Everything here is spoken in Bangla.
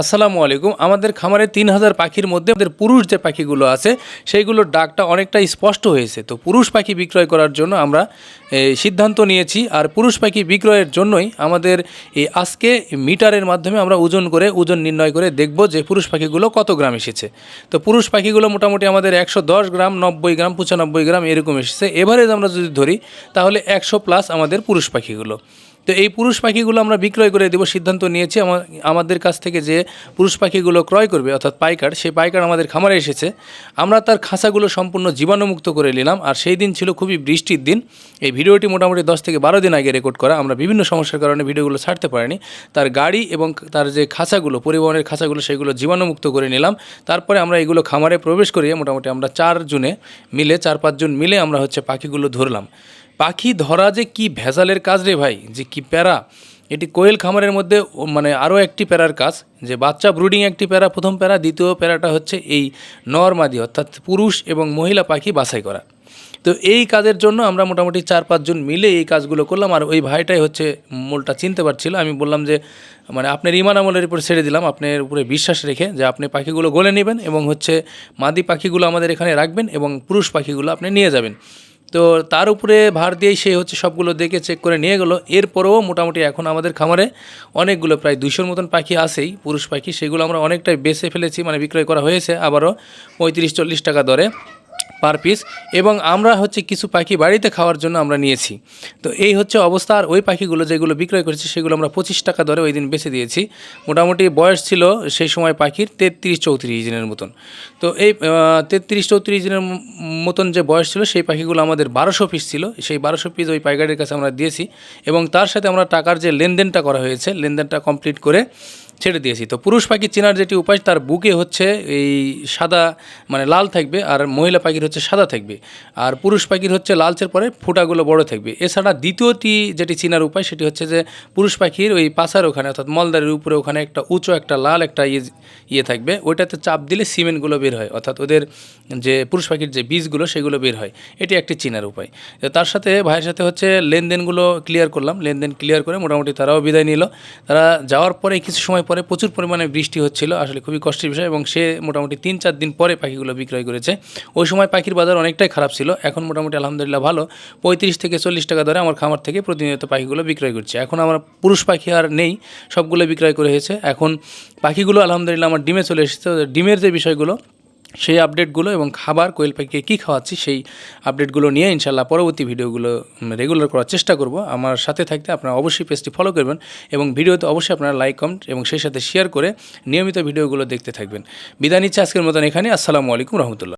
আসসালামু আলাইকুম। আমাদের খামারে তিন হাজার পাখির মধ্যে আমাদের পুরুষ যে পাখিগুলো আছে, সেইগুলোর ডাকটা অনেকটা স্পষ্ট হয়েছে। তো পুরুষ পাখি বিক্রয় করার জন্য আমরা সিদ্ধান্ত নিয়েছি। আর পুরুষ পাখি বিক্রয়ের জন্যই আমাদের এই আজকে মিটারের মাধ্যমে আমরা ওজন করে, ওজন নির্ণয় করে দেখব যে পুরুষ পাখিগুলো কত গ্রাম এসেছে। তো পুরুষ পাখিগুলো মোটামুটি আমাদের একশো দশ গ্রাম, নব্বই গ্রাম, পঁচানব্বই গ্রাম এরকম এসেছে। এভারেজ আমরা যদি ধরি, তাহলে একশো প্লাস আমাদের পুরুষ পাখিগুলো। তো এই পুরুষ পাখিগুলো আমরা বিক্রয় করে দেবো, সিদ্ধান্ত নিয়েছি। আমা- আমাদের কাছ থেকে যে পুরুষ পাখিগুলো ক্রয় করবে, অর্থাৎ পাইকার, সেই পাইকার আমাদের খামারে এসেছে। আমরা তার খাঁচাগুলো সম্পূর্ণ জীবাণুমুক্ত করে নিলাম। আর সেই দিন ছিল খুবই বৃষ্টির দিন। এই ভিডিওটি মোটামুটি দশ থেকে বারো দিন আগে রেকর্ড করা। আমরা বিভিন্ন সমস্যার কারণে ভিডিওগুলো ছাড়তে পারিনি। তার গাড়ি এবং তার যে খাঁচাগুলো পরিবহনের খাঁচাগুলো সেগুলো জীবাণুমুক্ত করে নিলাম। তারপরে আমরা এগুলো খামারে প্রবেশ করিয়ে মোটামুটি আমরা চার জনে মিলে, চার পাঁচজন মিলে আমরা হচ্ছে পাখিগুলো ধরলাম। পাখি ধরা যে কি ভেজালের কাজ রে ভাই, যে কি প্যারা? এটি কোয়েল খামারের মধ্যে মানে আরও একটি প্যারার কাজ, যে বাচ্চা ব্রুডিং একটি প্যারা, প্রথম প্যারা, দ্বিতীয় প্যারাটা হচ্ছে এই নরমাদি অর্থাৎ পুরুষ এবং মহিলা পাখি বাছাই করা। তো এই কাজের জন্য আমরা মোটামুটি চার পাঁচজন মিলে এই কাজগুলো করলাম, আর ওই ভাইটাই হচ্ছে মূলটা চিনতে পারছিল। আমি বললাম যে মানে আপনার ইমান আমলের উপর ছেড়ে দিলাম, আপনার উপরে বিশ্বাস রেখে যে আপনি পাখিগুলো গলে নেবেন এবং হচ্ছে মাদি পাখিগুলো আমাদের এখানে রাখবেন এবং পুরুষ পাখিগুলো আপনি নিয়ে যাবেন। তো তার উপরে ভার দিয়েই সে হচ্ছে সবগুলো দেখে চেক করে নিয়ে গেলো। এরপরেও মোটামুটি এখন আমাদের খামারে অনেকগুলো প্রায় দুশোর মতন পাখি আসেই পুরুষ পাখি। সেগুলো আমরা অনেকটাই বেছে ফেলেছি মানে বিক্রয় করা হয়েছে, আবারও পঁয়ত্রিশ, চল্লিশ টাকা দরে। পার পিস এবং আমরা হচ্ছে কিছু পাখি বাড়িতে খাওয়ার জন্য আমরা নিয়েছি। তো এই হচ্ছে অবস্থা আর ওই পাখিগুলো যেগুলো বিক্রয় করেছি সেগুলো আমরা পঁচিশ টাকা দরে ওই দিন বেছে দিয়েছি। মোটামুটি বয়স ছিল সেই সময় পাখির তেত্রিশ চৌত্রিশ দিনের মতন। তো এই তেত্রিশ চৌত্রিশ দিনের মতন যে বয়স ছিল সেই পাখিগুলো আমাদের বারোশো পিস ছিল। সেই বারোশো পিস ওই পাইকারের কাছে আমরা দিয়েছি এবং তার সাথে আমরা টাকার যে লেনদেনটা করা হয়েছে, লেনদেনটা কমপ্লিট করে ছেড়ে দিয়েছি। তো পুরুষ পাখি চেনার যেটি উপায়, তার বুকে হচ্ছে এই সাদা মানে লাল থাকবে আর মহিলা পাখির হচ্ছে সাদা থাকবে। আর পুরুষ পাখির হচ্ছে লালচের পরে ফুটাগুলো বড় থাকবে। এছাড়া দ্বিতীয়টি যেটি চেনার উপায়, সেটি হচ্ছে যে পুরুষ পাখির ওই পাশার ওখানে, অর্থাৎ মলদারের উপরে ওখানে একটা উঁচু, একটা লাল, একটা ইয়ে ইয়ে থাকবে। ওইটাতে চাপ দিলে সিমেন্টগুলো বের হয়। অর্থাৎ ওদের যে পুরুষ পাখির যে বীজগুলো, সেগুলো বের হয়। এটি একটি চেনার উপায়। তার সাথে ভাইয়ের সাথে হচ্ছে লেনদেনগুলো ক্লিয়ার করলাম। লেনদেন ক্লিয়ার করে মোটামুটি তারাও বিদায় নিল। তারা যাওয়ার পরে কিছু সময় পরে প্রচুর পরিমাণে বৃষ্টি হচ্ছিল, আসলে খুবই কষ্টের বিষয় এবং সে মোটামুটি তিন চার দিন পরে পাখিগুলো বিক্রয় করেছে। ওই সময় পাখির বাজার অনেকটাই খারাপ ছিল, এখন মোটামুটি আলহামদুলিল্লাহ ভালো। পঁয়ত্রিশ থেকে চল্লিশ টাকা ধরে আমার খামার থেকে প্রতিনিয়ত পাখিগুলো বিক্রয় করছে। এখন আমার পুরুষ পাখি আর নেই, সবগুলো বিক্রয় করে হয়েছে। এখন পাখিগুলো আলহামদুলিল্লাহ আমার ডিমে চলে এসেছে। ডিমের যে বিষয়গুলো সেই আপডেটগুলো এবং খাবার, কোয়েল পাখিকে কী খাওয়াচ্ছি সেই আপডেটগুলো নিয়ে ইনশাল্লাহ পরবর্তী ভিডিওগুলো রেগুলার করার চেষ্টা করব। আমার সাথে থাকতে আপনারা অবশ্যই পেজটি ফলো করবেন এবং ভিডিওতে অবশ্যই আপনারা লাইক কমেন্ট এবং সেই সাথে শেয়ার করে নিয়মিত ভিডিওগুলো দেখতে থাকবেন। বিদায় নিচ্ছে আজকের মতন এখানে আসসালামু আলাইকুম রহমতুল্লাহ।